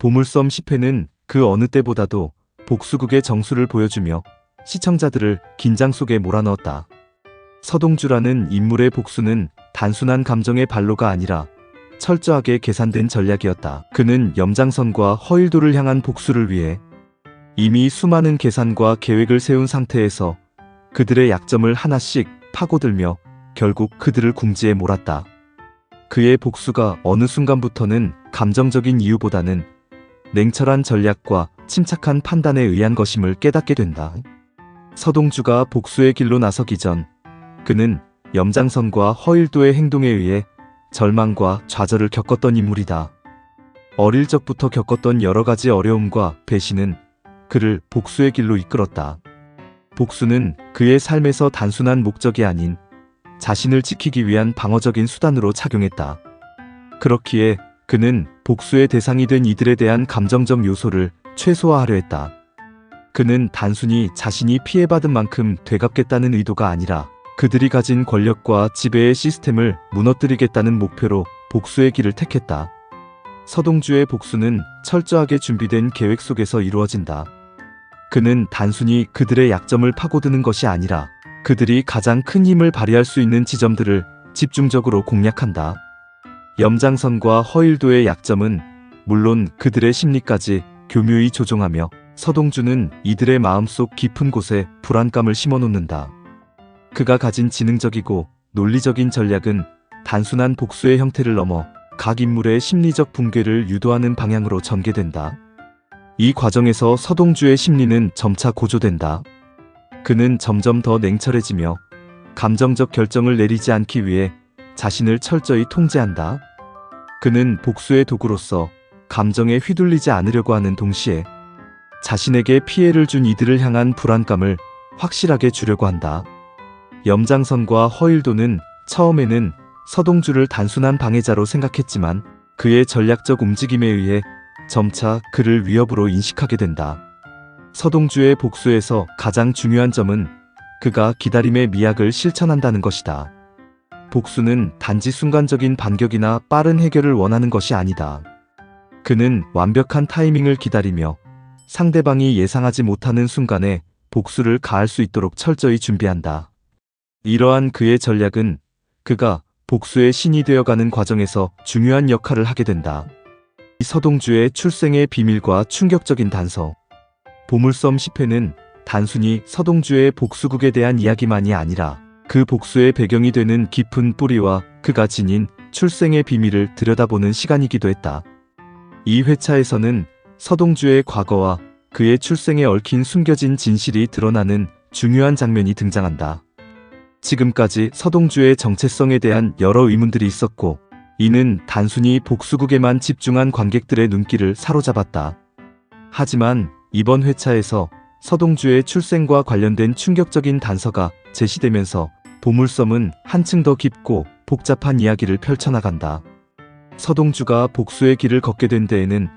보물섬 10회는 그 어느 때보다도 복수극의 정수를 보여주며 시청자들을 긴장 속에 몰아넣었다. 서동주라는 인물의 복수는 단순한 감정의 발로가 아니라 철저하게 계산된 전략이었다. 그는 염장선과 허일도를 향한 복수를 위해 이미 수많은 계산과 계획을 세운 상태에서 그들의 약점을 하나씩 파고들며 결국 그들을 궁지에 몰았다. 그의 복수가 어느 순간부터는 감정적인 이유보다는 냉철한 전략과 침착한 판단에 의한 것임을 깨닫게 된다. 서동주가 복수의 길로 나서기 전 그는 염장선과 허일도의 행동에 의해 절망과 좌절을 겪었던 인물이다. 어릴 적부터 겪었던 여러 가지 어려움과 배신은 그를 복수의 길로 이끌었다. 복수는 그의 삶에서 단순한 목적이 아닌 자신을 지키기 위한 방어적인 수단으로 작용했다. 그렇기에 그는 복수의 대상이 된 이들에 대한 감정적 요소를 최소화하려 했다. 그는 단순히 자신이 피해받은 만큼 되갚겠다는 의도가 아니라 그들이 가진 권력과 지배의 시스템을 무너뜨리겠다는 목표로 복수의 길을 택했다. 서동주의 복수는 철저하게 준비된 계획 속에서 이루어진다. 그는 단순히 그들의 약점을 파고드는 것이 아니라 그들이 가장 큰 힘을 발휘할 수 있는 지점들을 집중적으로 공략한다. 염장선과 허일도의 약점은 물론 그들의 심리까지 교묘히 조종하며 서동주는 이들의 마음속 깊은 곳에 불안감을 심어놓는다. 그가 가진 지능적이고 논리적인 전략은 단순한 복수의 형태를 넘어 각 인물의 심리적 붕괴를 유도하는 방향으로 전개된다. 이 과정에서 서동주의 심리는 점차 고조된다. 그는 점점 더 냉철해지며 감정적 결정을 내리지 않기 위해 자신을 철저히 통제한다. 그는 복수의 도구로서 감정에 휘둘리지 않으려고 하는 동시에 자신에게 피해를 준 이들을 향한 불안감을 확실하게 주려고 한다. 염장선과 허일도는 처음에는 서동주를 단순한 방해자로 생각했지만 그의 전략적 움직임에 의해 점차 그를 위협으로 인식하게 된다. 서동주의 복수에서 가장 중요한 점은 그가 기다림의 미학을 실천한다는 것이다. 복수는 단지 순간적인 반격이나 빠른 해결을 원하는 것이 아니다. 그는 완벽한 타이밍을 기다리며 상대방이 예상하지 못하는 순간에 복수를 가할 수 있도록 철저히 준비한다. 이러한 그의 전략은 그가 복수의 신이 되어가는 과정에서 중요한 역할을 하게 된다. 이 서동주의 출생의 비밀과 충격적인 단서. 보물섬 10회는 단순히 서동주의 복수국에 대한 이야기만이 아니라 그 복수의 배경이 되는 깊은 뿌리와 그가 지닌 출생의 비밀을 들여다보는 시간이기도 했다. 이 회차에서는 서동주의 과거와 그의 출생에 얽힌 숨겨진 진실이 드러나는 중요한 장면이 등장한다. 지금까지 서동주의 정체성에 대한 여러 의문들이 있었고, 이는 단순히 복수국에만 집중한 관객들의 눈길을 사로잡았다. 하지만 이번 회차에서 서동주의 출생과 관련된 충격적인 단서가 제시되면서 보물섬은 한층 더 깊고 복잡한 이야기를 펼쳐나간다. 서동주가 복수의 길을 걷게 된 데에는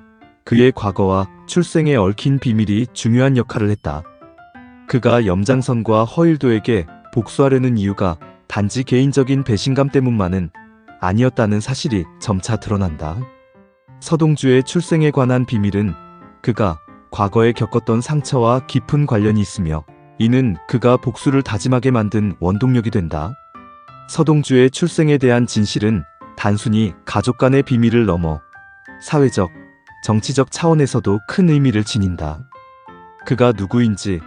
그의 과거와 출생에 얽힌 비밀이 중요한 역할을 했다. 그가 염장선과 허일도에게 복수하려는 이유가 단지 개인적인 배신감 때문만은 아니었다는 사실이 점차 드러난다. 서동주의 출생에 관한 비밀은 그가 과거에 겪었던 상처와 깊은 관련이 있으며 이는 그가 복수를 다짐하게 만든 원동력이 된다. 서동주의 출생에 대한 진실은 단순히 가족 간의 비밀을 넘어 사회적, 정치적 차원에서도 큰 의미를 지닌다. 그가 누구인지,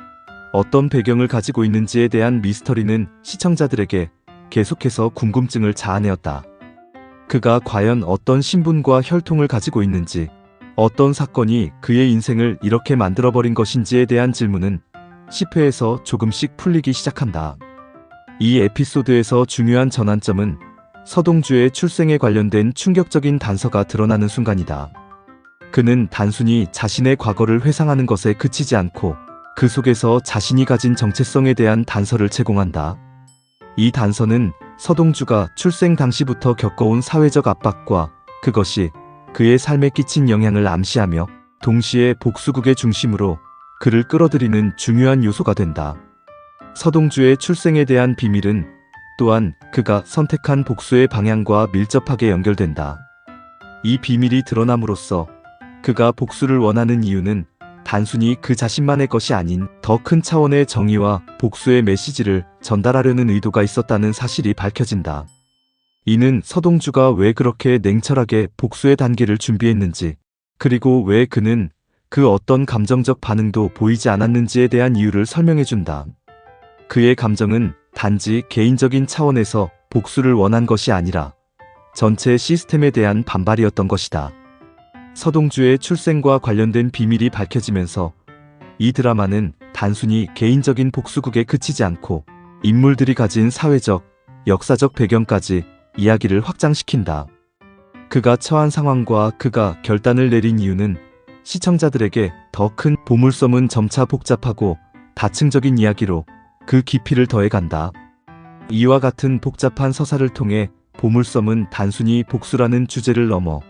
어떤 배경을 가지고 있는지에 대한 미스터리는 시청자들에게 계속해서 궁금증을 자아내었다. 그가 과연 어떤 신분과 혈통을 가지고 있는지, 어떤 사건이 그의 인생을 이렇게 만들어버린 것인지에 대한 질문은 10회에서 조금씩 풀리기 시작한다. 이 에피소드에서 중요한 전환점은 서동주의 출생에 관련된 충격적인 단서가 드러나는 순간이다. 그는 단순히 자신의 과거를 회상하는 것에 그치지 않고 그 속에서 자신이 가진 정체성에 대한 단서를 제공한다. 이 단서는 서동주가 출생 당시부터 겪어온 사회적 압박과 그것이 그의 삶에 끼친 영향을 암시하며 동시에 복수국의 중심으로 그를 끌어들이는 중요한 요소가 된다. 서동주의 출생에 대한 비밀은 또한 그가 선택한 복수의 방향과 밀접하게 연결된다. 이 비밀이 드러남으로써 그가 복수를 원하는 이유는 단순히 그 자신만의 것이 아닌 더 큰 차원의 정의와 복수의 메시지를 전달하려는 의도가 있었다는 사실이 밝혀진다. 이는 서동주가 왜 그렇게 냉철하게 복수의 단계를 준비했는지, 그리고 왜 그는 그 어떤 감정적 반응도 보이지 않았는지에 대한 이유를 설명해준다. 그의 감정은 단지 개인적인 차원에서 복수를 원한 것이 아니라 전체 시스템에 대한 반발이었던 것이다. 서동주의 출생과 관련된 비밀이 밝혀지면서 이 드라마는 단순히 개인적인 복수극에 그치지 않고 인물들이 가진 사회적, 역사적 배경까지 이야기를 확장시킨다. 그가 처한 상황과 그가 결단을 내린 이유는 시청자들에게 더 큰 보물섬은 점차 복잡하고 다층적인 이야기로 그 깊이를 더해간다. 이와 같은 복잡한 서사를 통해 보물섬은 단순히 복수라는 주제를 넘어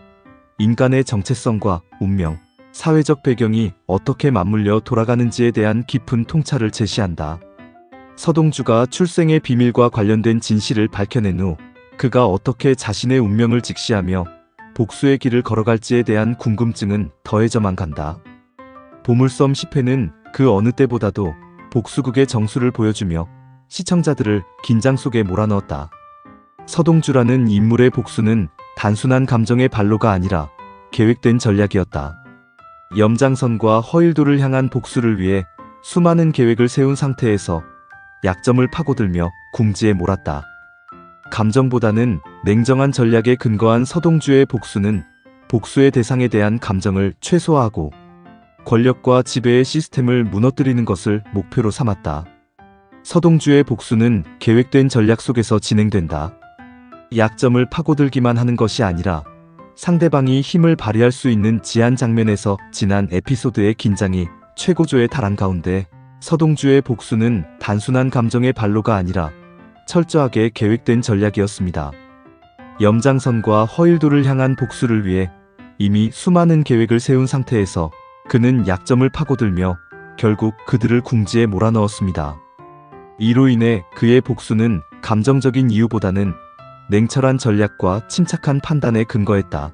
인간의 정체성과 운명, 사회적 배경이 어떻게 맞물려 돌아가는지에 대한 깊은 통찰을 제시한다. 서동주가 출생의 비밀과 관련된 진실을 밝혀낸 후 그가 어떻게 자신의 운명을 직시하며 복수의 길을 걸어갈지에 대한 궁금증은 더해져만 간다. 보물섬 10회는 그 어느 때보다도 복수극의 정수를 보여주며 시청자들을 긴장 속에 몰아넣었다. 서동주라는 인물의 복수는 단순한 감정의 발로가 아니라 계획된 전략이었다. 염장선과 허일도를 향한 복수를 위해 수많은 계획을 세운 상태에서 약점을 파고들며 궁지에 몰았다. 감정보다는 냉정한 전략에 근거한 서동주의 복수는 복수의 대상에 대한 감정을 최소화하고 권력과 지배의 시스템을 무너뜨리는 것을 목표로 삼았다. 서동주의 복수는 계획된 전략 속에서 진행된다. 약점을 파고들기만 하는 것이 아니라 상대방이 힘을 발휘할 수 있는 지한 장면에서 지난 에피소드의 긴장이 최고조에 달한 가운데 서동주의 복수는 단순한 감정의 발로가 아니라 철저하게 계획된 전략이었습니다. 염장선과 허일도를 향한 복수를 위해 이미 수많은 계획을 세운 상태에서 그는 약점을 파고들며 결국 그들을 궁지에 몰아넣었습니다. 이로 인해 그의 복수는 감정적인 이유보다는 냉철한 전략과 침착한 판단에 근거했다.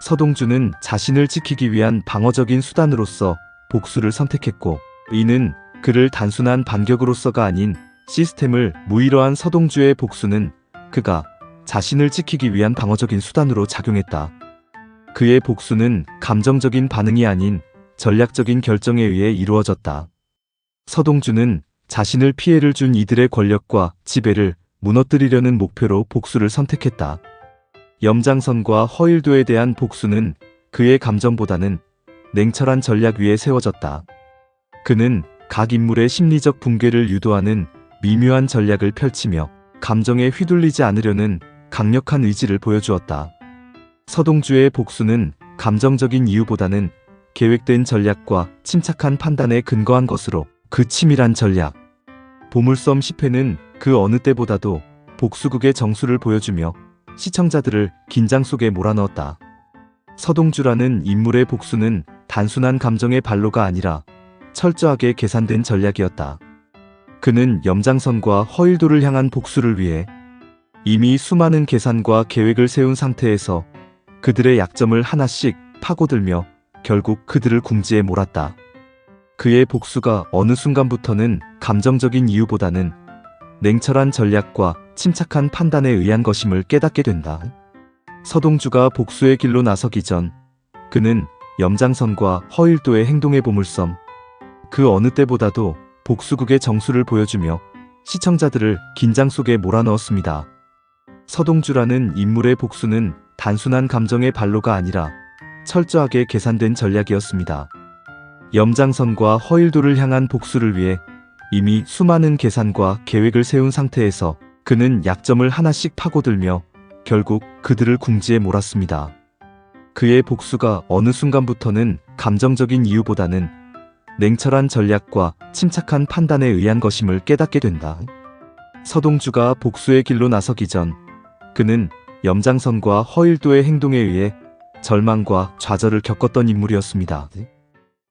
서동주는 자신을 지키기 위한 방어적인 수단으로서 복수를 선택했고, 이는 그를 단순한 반격으로서가 아닌 시스템을 무의로한 서동주의 복수는 그가 자신을 지키기 위한 방어적인 수단으로 작용했다. 그의 복수는 감정적인 반응이 아닌 전략적인 결정에 의해 이루어졌다. 서동주는 자신을 피해를 준 이들의 권력과 지배를 무너뜨리려는 목표로 복수를 선택했다. 염장선과 허일도에 대한 복수는 그의 감정보다는 냉철한 전략 위에 세워졌다. 그는 각 인물의 심리적 붕괴를 유도하는 미묘한 전략을 펼치며 감정에 휘둘리지 않으려는 강력한 의지를 보여주었다. 서동주의 복수는 감정적인 이유보다는 계획된 전략과 침착한 판단에 근거한 것으로 그 치밀한 전략. 보물섬 10회는 그 어느 때보다도 복수극의 정수를 보여주며 시청자들을 긴장 속에 몰아넣었다. 서동주라는 인물의 복수는 단순한 감정의 발로가 아니라 철저하게 계산된 전략이었다. 그는 염장선과 허일도를 향한 복수를 위해 이미 수많은 계산과 계획을 세운 상태에서 그들의 약점을 하나씩 파고들며 결국 그들을 궁지에 몰았다. 그의 복수가 어느 순간부터는 감정적인 이유보다는 냉철한 전략과 침착한 판단에 의한 것임을 깨닫게 된다. 서동주가 복수의 길로 나서기 전 그는 염장선과 허일도의 행동의 보물섬 그 어느 때보다도 복수극의 정수를 보여주며 시청자들을 긴장 속에 몰아넣었습니다. 서동주라는 인물의 복수는 단순한 감정의 발로가 아니라 철저하게 계산된 전략이었습니다. 염장선과 허일도를 향한 복수를 위해 이미 수많은 계산과 계획을 세운 상태에서 그는 약점을 하나씩 파고들며 결국 그들을 궁지에 몰았습니다. 그의 복수가 어느 순간부터는 감정적인 이유보다는 냉철한 전략과 침착한 판단에 의한 것임을 깨닫게 된다. 서동주가 복수의 길로 나서기 전 그는 염장선과 허일도의 행동에 의해 절망과 좌절을 겪었던 인물이었습니다.